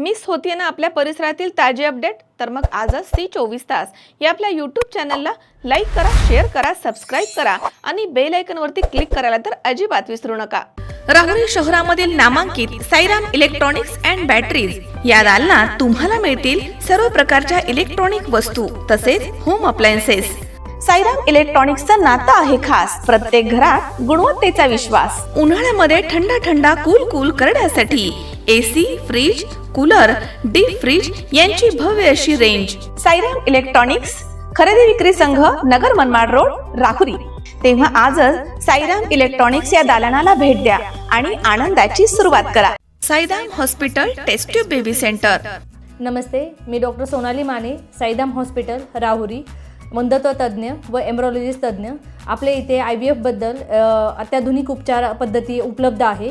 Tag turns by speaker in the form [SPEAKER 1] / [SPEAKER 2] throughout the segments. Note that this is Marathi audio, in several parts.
[SPEAKER 1] मिस होतीये ना आपल्या परिसरातील ताजे अपडेट? तर मग आजच सी चोवीस तास. या आपल्या यूट्यूब चॅनलला लाईक करा शेअर करा सबस्क्राईब करा आणि बेल आयकनवरती क्लिक करायला तर अजिबात विसरू नका. राहुरी शहरामधील नामांकित साईराम इलेक्ट्रॉनिक्स अँड बॅटरीज या दालनात तुम्हाला मिळतील सर्व प्रकारच्या इलेक्ट्रॉनिक वस्तू तसेच होम अप्लायन्सेस साईराम इलेक्ट्रॉनिक्सचं नातं आहे खास. प्रत्येक घरात गुणवत्तेचा विश्वास. उन्हाळ्यामध्ये थंड थंडा कूल कूल करण्यासाठी AC fridge cooler deep fridge यांची भव्य अशी रेंज साईराम इलेक्ट्रॉनिक्स खरेदी विक्री संघ नगर मनमाड रोड राहुरी. तेव्हा आजच साईराम इलेक्ट्रॉनिक्स या दालनाला भेट द्या आणि आनंदाची सुरुवात करा. Sairam hospital test baby centre
[SPEAKER 2] नमस्ते मी डॉक्टर सोनाली माने साईदाम हॉस्पिटल राहुरी. मंदत्व तज्ज्ञ व एम्ब्रॉलॉजिस्ट तज्ज्ञ. आपल्या इथे आय व्ही एफबद्दल अत्याधुनिक उपचार पद्धती उपलब्ध आहे.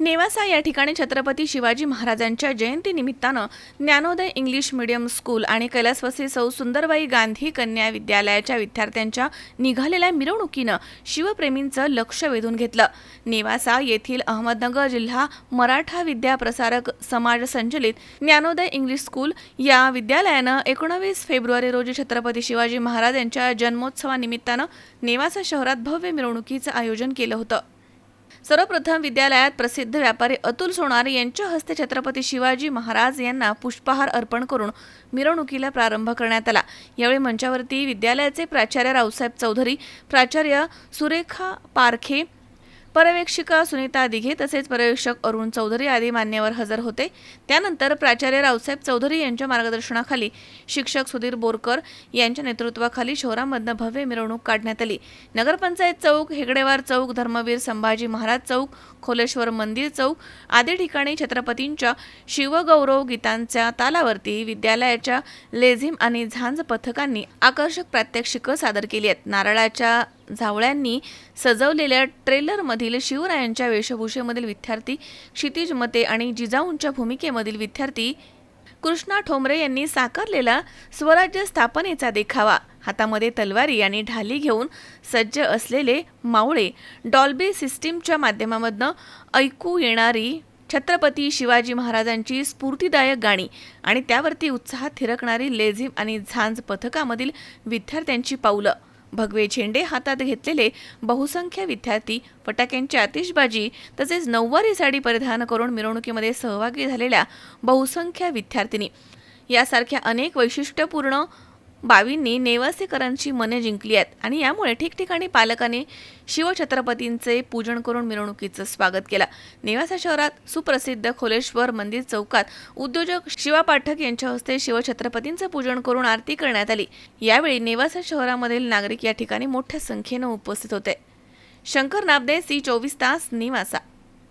[SPEAKER 1] नेवासा या ठिकाणी छत्रपती शिवाजी महाराजांच्या जयंती निमित्तानं ज्ञानोदय इंग्लिश मीडियम स्कूल आणि कैलासवासी सौ सुंदरबाई गांधी कन्या विद्यालयाच्या विद्यार्थ्यांच्या निघालेल्या मिरवणुकीनं शिवप्रेमींचं लक्ष वेधून घेतलं. नेवासा येथील अहमदनगर जिल्हा मराठा विद्या प्रसारक समाज संचलित ज्ञानोदय इंग्लिश स्कूल या विद्यालयानं एकोणावीस फेब्रुवारी रोजी छत्रपती शिवाजी महाराज यांच्या जन्मोत्सवानिमित्तानं नेवासा शहरात भव्य मिरवणुकीचं आयोजन केलं होतं. सर्वप्रथम विद्यालयात प्रसिद्ध व्यापारी अतुल सोनार यांच्या हस्ते छत्रपती शिवाजी महाराज यांना पुष्पहार अर्पण करून मिरवणुकीला प्रारंभ करण्यात आला. यावेळी मंचावरती विद्यालयाचे प्राचार्य रावसाहेब चौधरी प्राचार्य सुरेखा पारखे पर्यवेक्षिका सुनीता दिघे तसेच पर्यवेक्षक अरुण चौधरी आदी मान्यवर हजर होते. त्यानंतर प्राचार्य रावसाहेब चौधरी यांच्या मार्गदर्शनाखाली शिक्षक सुधीर बोरकर यांच्या नेतृत्वाखाली शहरामधनं भव्य मिरवणूक काढण्यात आली. नगरपंचायत चौक हेगडेवार चौक धर्मवीर संभाजी महाराज चौक खोलेश्वर मंदिर चौक आदी ठिकाणी छत्रपतींच्या शिवगौरव गीतांच्या तालावरती विद्यालयाच्या लेझिम आणि झांज पथकांनी आकर्षक प्रात्यक्षिकं सादर केली आहेत. नारळाच्या झावळ्यांनी सजवलेल्या ट्रेलरमधील शिवरायांच्या वेशभूषेमधील विद्यार्थी क्षितिज मते आणि जिजाऊंच्या भूमिकेमधील विद्यार्थी कृष्णा ठोंबरे यांनी साकारलेला स्वराज्य स्थापनेचा देखावा. हातामध्ये तलवारी आणि ढाली घेऊन सज्ज असलेले मावळे डॉल्बी सिस्टीमच्या माध्यमामधनं ऐकू येणारी छत्रपती शिवाजी महाराजांची स्फूर्तीदायक गाणी आणि त्यावरती उत्साहात थिरकणारी लेझिम आणि झांज पथकामधील विद्यार्थ्यांची पावलं. भगवे झेंडे हातात घेतलेले बहुसंख्य विद्यार्थी फटाक्यांची आतिषबाजी तसेच नऊवारी साडी परिधान करून मिरवणुकीमध्ये सहभागी झालेल्या बहुसंख्य विद्यार्थिनी. यासारख्या अनेक वैशिष्ट्यपूर्ण बावींनी नेवासेकरांची मने जिंकली आहेत आणि यामुळे ठिकठिकाणी पालकांनी शिवछत्रपतींचे पूजन करून मिरवणुकीचं स्वागत केलं. नेवासा शहरात सुप्रसिद्ध खोलेश्वर मंदिर चौकात उद्योजक शिवा पाठक यांच्या हस्ते शिवछत्रपतींचं पूजन करून आरती करण्यात आली. यावेळी नेवासा शहरामधील नागरिक या ठिकाणी मोठ्या संख्येनं उपस्थित होते. शंकर नाबदे सी चोवीस तास निवासा.